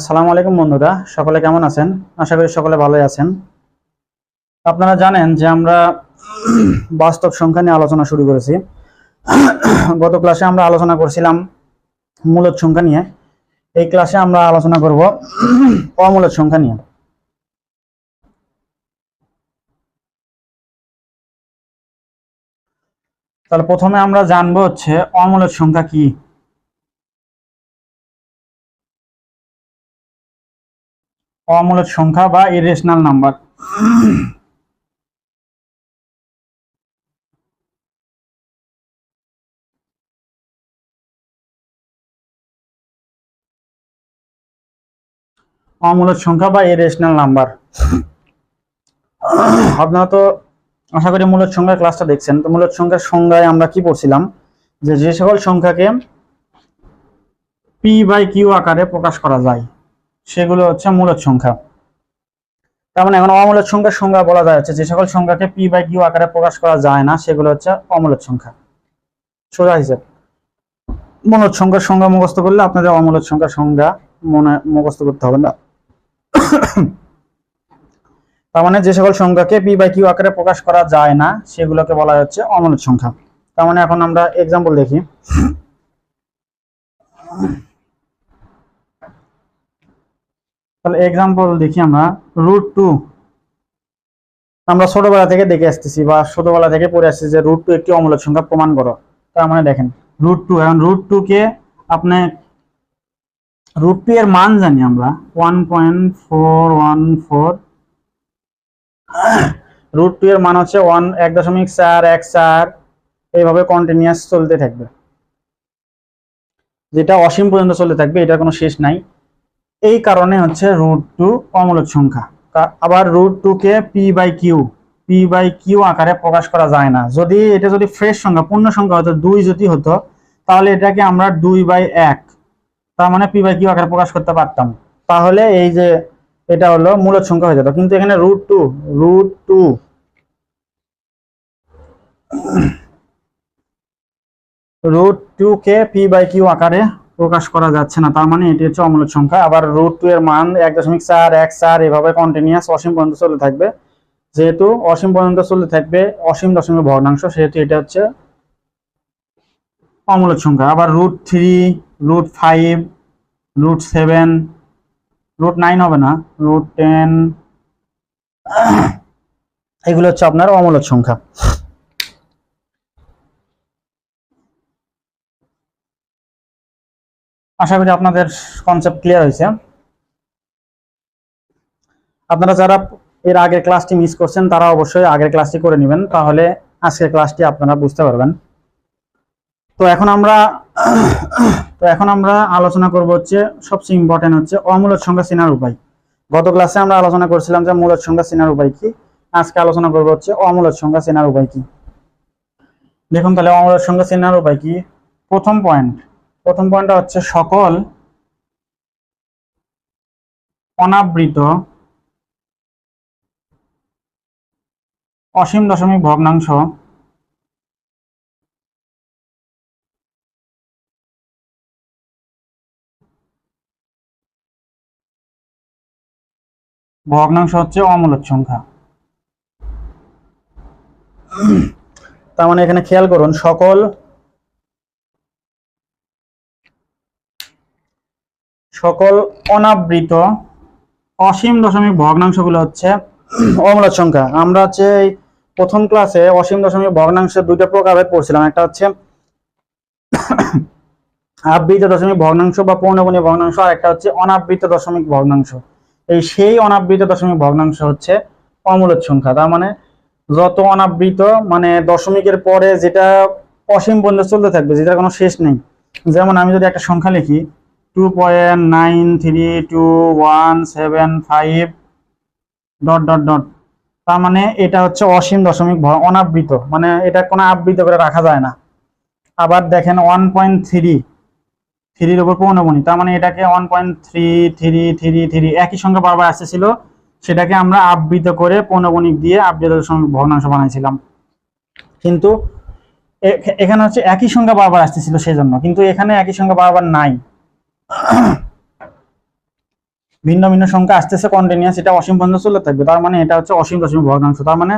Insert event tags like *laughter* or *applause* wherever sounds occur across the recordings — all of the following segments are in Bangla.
আসসালামু আলাইকুম বন্ধুরা, সকলে কেমন আছেন? আশা করি সকলে ভালোই আছেন। আপনারা জানেন যে আমরা বাস্তব সংখ্যা নিয়ে আলোচনা শুরু করেছি। গত ক্লাসে আমরা আলোচনা করছিলাম মূলদ সংখ্যা নিয়ে। এই ক্লাসে আমরা আলোচনা করব অমূলদ সংখ্যা নিয়ে। তাহলে প্রথমে আমরা জানব হচ্ছে অমূলদ সংখ্যা কি? অমূলদ সংখ্যা বা ইরেশনাল নাম্বার অমূলদ সংখ্যা বা ইরেশনাল নাম্বার আপনারা তো আশা করি মূলদ সংখ্যার ক্লাসটা দেখছেন। তো মূলদ সংখ্যার সংজ্ঞায় আমরা কি পড়ছিলাম? যে যে সকল সংখ্যাকে পি বাই কিউ আকারে প্রকাশ করা যায়। সেগুলো হচ্ছে মূলদ সংখ্যা। তার মানে এখন অমূলদ সংখ্যার সংজ্ঞা বলা যায় হচ্ছে যে সকল সংখ্যাকে পি বাই কিউ আকারে প্রকাশ করা যায় না, সেগুলো হচ্ছে অমূলদ সংখ্যা। সোজা হিসেব মূলদ সংখ্যার সংজ্ঞা মুখস্থ করলে আপনাদের অমূলদ সংখ্যার সংজ্ঞা মনে, মুখস্থ করতে হবে না। তার মানে যে সকল সংখ্যাকে পি বাই কিউ আকারে প্রকাশ করা যায় না, সেগুলোকে বলা হচ্ছে অমূলদ সংখ্যা। তার মানে এখন আমরা এক্সাম্পল দেখি। তাহলে এক্সাম্পল দেখি আমরা রুট টু আমরা ছোটবেলা থেকে দেখে আসতেছি বা ছোটবেলা থেকে পড়ে আসছি যে রুট টু একটি অমূলক সংখ্যা প্রমাণ করো। তার মানে দেখেন রুট টু এখন রুট টু কে আপনি রুট টু এর মান জানি আমরা one point four one four root two এর মান হচ্ছে ওয়ান এক দশমিক চার, এক চার। এইভাবে কন্টিনিউয়াস চলতে থাকবে। যেটা অসীম পর্যন্ত চলতে থাকবে, এটার কোনো শেষ নাই। এই কারণে হচ্ছে রুট টু অমূলক সংখ্যা। আবার root two K P by Q P by Q আকারে প্রকাশ করা যায় না। যদি এটা যদি ফ্রেশ সংখ্যা, পূর্ণ সংখ্যা হতো, দুই যদি হতো, তাহলে এটাকে আমরা দুই বাই এক, তার মানে পি বাই কিউ আকারে প্রকাশ করতে পারতাম। তাহলে এই যে এটা হলো মূলদ সংখ্যা হয়ে যেত। কিন্তু এখানে root two root two root two K P by Q আকারে প্রকাশ করা যাচ্ছে না, তার মানে এটি হচ্ছে অমূলক সংখ্যা। আবার রুট টু এর মান এক দশমিক চার, এক চার, এভাবে কন্টিনিউয়াস অসীম পর্যন্ত চলে থাকবে। যেহেতু অসীম পর্যন্ত চলতে থাকবে, অসীম দশমিক ভগ্নাংশ, সেহেতু এটা হচ্ছে অমূলক সংখ্যা। আবার root three root five root seven root nine হবে না রুট টেন এগুলো হচ্ছে আপনার অমূলক সংখ্যা। আশা করি আপনাদের কনসেপ্ট ক্লিয়ার হয়েছে। আপনারা যারা এর আগের ক্লাসটি মিস করছেন, তারা অবশ্যই আগের ক্লাসটি করে নেবেন, তাহলে আজকের ক্লাসটি আপনারা বুঝতে পারবেন। তো এখন আমরা, তো এখন আমরা আলোচনা করব হচ্ছে, সবচেয়ে ইম্পর্টেন্ট হচ্ছে অমূলক সংখ্যা চেনার উপায়। গত ক্লাসে আমরা আলোচনা করছিলাম যে মূলক সংখ্যা চেনার উপায় কি। আজকে আলোচনা করব হচ্ছে অমূলক সংখ্যা চেনার উপায় কি। দেখুন তাহলে অমূলক সংখ্যা চেনার উপায় কি? প্রথম পয়েন্ট প্রথম পয়েন্টটা হচ্ছে সকল অনাবৃত অসীম দশমিক ভগ্নাংশ ভগ্নাংশ হচ্ছে অমূলক সংখ্যা। তার মানে এখানে খেয়াল করুন, সকল সকল অনাবৃত অসীম দশমিক ভগ্নাংশগুলো হচ্ছে অমূলক সংখ্যা। আমরা হচ্ছে প্রথম ক্লাসে অসীম দশমিক ভগ্নাংশের দুইটা প্রকারভেদ পড়ছিলাম। একটা হচ্ছে আবৃত দশমিক ভগ্নাংশ বা পৌনগুণী ভগ্নাংশ, আর একটা হচ্ছে অনাবৃত দশমিক ভগ্নাংশ। এই সেই অনাবৃত দশমিক ভগ্নাংশ হচ্ছে অমূলক সংখ্যা। তার মানে যত অনাবৃত মানে দশমিকের পরে যেটা অসীম পর্যন্ত চলতে থাকবে, যেটার কোনো শেষ নেই। যেমন আমি যদি একটা সংখ্যা লিখি two point nine three two one seven five dot dot dot তার মানে এটা হচ্ছে অসীম দশমিক ভ- অনাবৃত। মানে এটা কোনো আবৃত করে রাখা যায় না। আবার দেখেন ওয়ান পয়েন্ট থ্রি থ্রির উপর পৌনমণি তার মানে এটাকে one point three three three three একই সঙ্গে বারবার আসতেছিল। সেটাকে আমরা আবৃত করে পৌনগণিক দিয়ে আবৃত দশমিক ভগ্নাংশ বানাইছিলাম। কিন্তু এখানে হচ্ছে একই সংখ্যা বারবার আসতেছিল সেই জন্য কিন্তু এখানে একই সংখ্যা বারবার নাই। *clears throat* ভিন্ন ভিন্ন সংখ্যা আসতেছে কন্টিনিউয়াস এটা অসীম পর্যন্ত চলে থাকবে। তার মানে এটা হচ্ছে অসীম দশমিক ভগ্নাংশ। তার মানে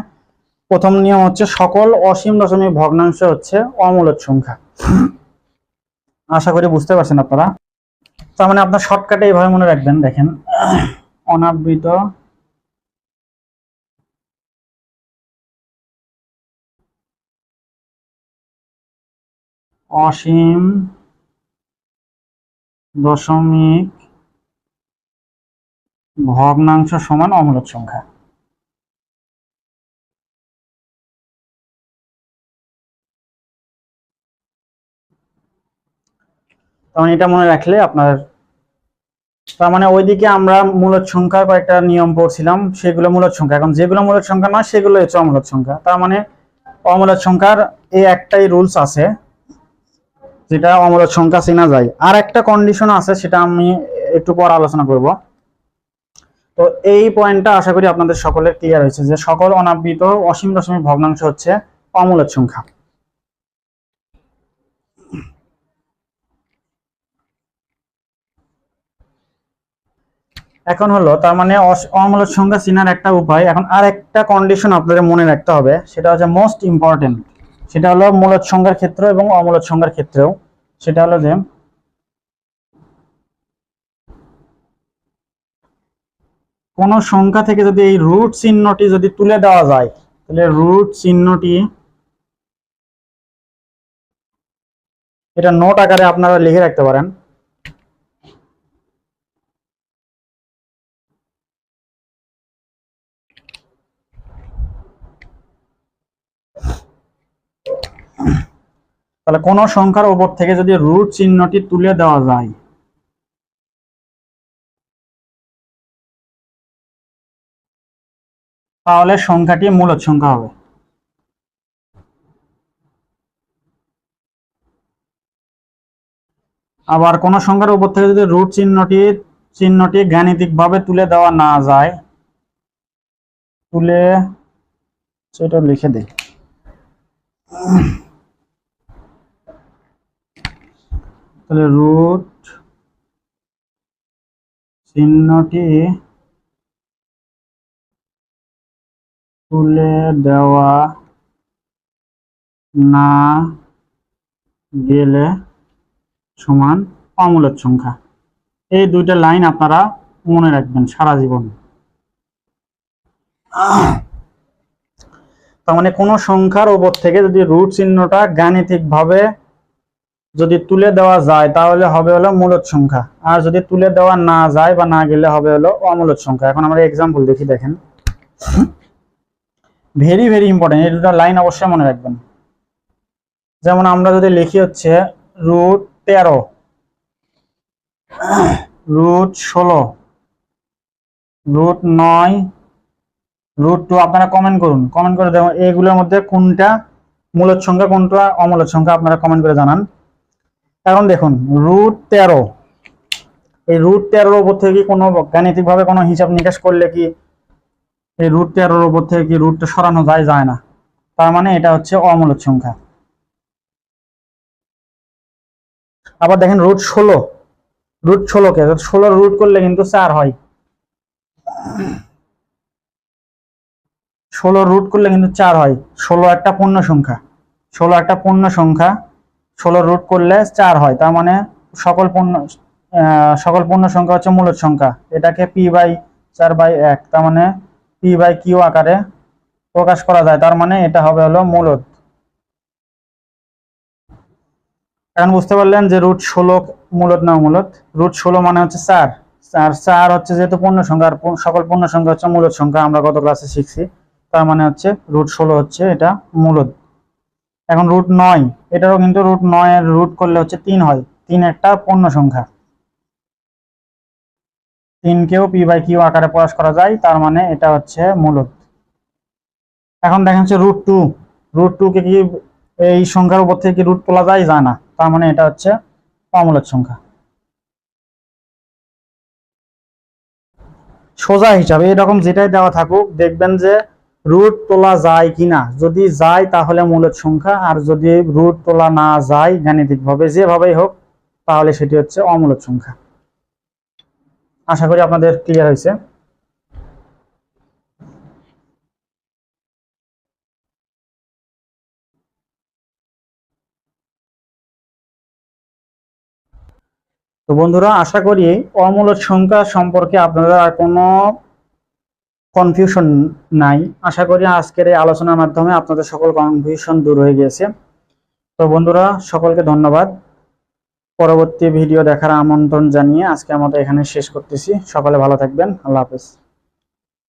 প্রথম নিয়ম হচ্ছে সকল অসীম দশমিক ভগ্নাংশ হচ্ছে অমূলদ সংখ্যা। *clears throat* আশা করি বুঝতে পারছেন আপনারা। তার মানে আপনার শর্টকাটে এইভাবে মনে রাখবেন, দেখেন। *clears throat* অনাবৃত। অসীম দশমিক ভগ্নাংশ সমান অমূলদ সংখ্যা। তখন এটা মনে রাখলে আপনার তার মানে ওইদিকে আমরা মূলদ সংখ্যার কয়েকটা নিয়ম পড়ছিলাম, সেগুলো মূলদ সংখ্যা। এখন যেগুলো মূলদ সংখ্যা নয়, সেগুলো হচ্ছে অমূলদ সংখ্যা। তার মানে অমূলদ সংখ্যার এই একটাই রুলস আছে। যেটা অমূলদ সংখ্যা চেনা যায়। আর একটা কন্ডিশন আছে, সেটা আমি একটু পর আলোচনা করব। তো এই পয়েন্টটা আশা করি আপনাদের সকলের ক্লিয়ার হয়েছে যে সকল অনাবৃত অসীম দশমিক ভগ্নাংশ হচ্ছে অমূলদ সংখ্যা। এখন হলো, তার মানে অমূলদ সংখ্যা চেনার একটা উপায়। এখন আর একটা কন্ডিশন আপনাদের মনে রাখতে হবে, সেটা হচ্ছে মোস্ট ইম্পর্টেন্ট সেটা হলো মূলত সংখ্যার ক্ষেত্র এবং অমূলত সংখ্যার ক্ষেত্রেও। সেটা হলো যে, কোন সংখ্যা থেকে যদি এই রুট চিহ্নটি যদি তুলে দেওয়া যায়, তাহলে রুট চিহ্নটি এটা নোট আকারে আপনারা লিখে রাখতে পারেন। তাহলে কোন সংখ্যার উপর থেকে যদি রুট চিহ্নটি তুলে দেওয়া যায়, তাহলে সংখ্যাটি মূলদ সংখ্যা হবে। আবার কোন সংখ্যার উপর থেকে যদি রুট চিহ্নটি চিহ্নটি গাণিতিকভাবে তুলে দেওয়া না যায়, তুলে সেটা লিখে দেই। তাহলে রুট চিহ্নটি তুলে দেওয়া না গেলে সমান অমূলদ সংখ্যা। এই দুইটা লাইন আপনারা মনে রাখবেন সারা জীবন। তার মানে কোনো সংখ্যার ওপর থেকে যদি রুট চিহ্নটা গাণিতিকভাবে যদি তুলে দেওয়া যায়, তাহলে হবে হলো মূলদ সংখ্যা। আর যদি তুলে দেওয়া না যায় বা না গেলে হবে হলো অমূলদ সংখ্যা। এখন আমরা এক্সাম্পল দেখি, দেখেন। ভেরি ভেরি ইম্পর্টেন্ট এই দুটো লাইন অবশ্যই মনে রাখবেন। যেমন আমরা যদি লিখি হচ্ছে রুট তেরো রুট ষোলো রুট নয় রুট টু আপনারা কমেন্ট করুন। কমেন্ট করে দেবেন এগুলোর মধ্যে কোনটা মূলদ সংখ্যা, কোনটা অমূলদ সংখ্যা, আপনারা কমেন্ট করে জানান। এখন দেখুন রুট তেরো। এই রুট তেরোর উপর থেকে কি কোনো গাণিতিক ভাবে কোনো হিসাব নিকাশ করলে কি এই রুট তেরোর উপর থেকে কি রুটটা সরানো যায় যায় না? তার মানে এটা হচ্ছে অমূলদ সংখ্যা। আবার দেখেন রুট ষোলো। রুট ষোলোকে ষোলো রুট করলে কিন্তু চার হয়। ষোলো রুট করলে কিন্তু চার হয়। ষোলো একটা পূর্ণ সংখ্যা। ষোলো একটা পূর্ণ সংখ্যা ষোলো রুট করলে চার হয়। তার মানে সকল পূর্ণ সকল পূর্ণ সংখ্যা হচ্ছে মূলদ সংখ্যা। এটাকে পি বাই চার বাই এক, তার মানে পি বাই কিউ আকারে প্রকাশ করা যায়। তার মানে এটা হবে হলো মূলদ। এখন বুঝতে পারলেন যে রুট ষোলো মূলত না মূলত রুট ষোলো মানে হচ্ছে চার। চার চার হচ্ছে যেহেতু পূর্ণ সংখ্যা, আর সকল পূর্ণ সংখ্যা হচ্ছে মূলত সংখ্যা, আমরা গত ক্লাসে শিখছি। তার মানে হচ্ছে রুট ষোলো হচ্ছে এটা মূলদ। এখন রুট নয়, এটারও কিন্তু রুট নয়ের রুট করলে হচ্ছে তিন হয়। তিন একটা পূর্ণ সংখ্যা। তিনকেও পি বাই কিউ আকারে প্রকাশ করা যায়, তার মানে এটা হচ্ছে মূলত। এখন দেখেন হচ্ছে রুট টু রুট টু কে কি এই সংখ্যার উপর থেকে কি রুট তোলা যায়? যায় না। তার মানে এটা হচ্ছে অমূলদ সংখ্যা। সোজা হিসাবে এরকম যেটাই দেওয়া থাকুক, দেখবেন যে রুট তোলা যায় কিনা? যদি যায় তাহলে মূলদ সংখ্যা, আর যদি রুট তোলা না যায় গাণিতিকভাবে যেভাবেই হোক, তাহলে সেটি হচ্ছে অমূলদ সংখ্যা। আশা করি আপনাদের ক্লিয়ার হয়েছে। তো বন্ধুরা, আশা করি অমূলদ সংখ্যা সম্পর্কে আপনাদের আর কোনো কনফিউশন নাই। আশা করি আজকের এই আলোচনার মাধ্যমে আপনাদের সকল কনফিউশন দূর হয়ে গিয়েছে। তো বন্ধুরা, সকলকে ধন্যবাদ। পরবর্তী ভিডিও দেখার আমন্ত্রণ জানিয়ে আজকে আমাদের এখানে শেষ করতেছি। সকলে ভালো থাকবেন। আল্লাহ হাফেজ।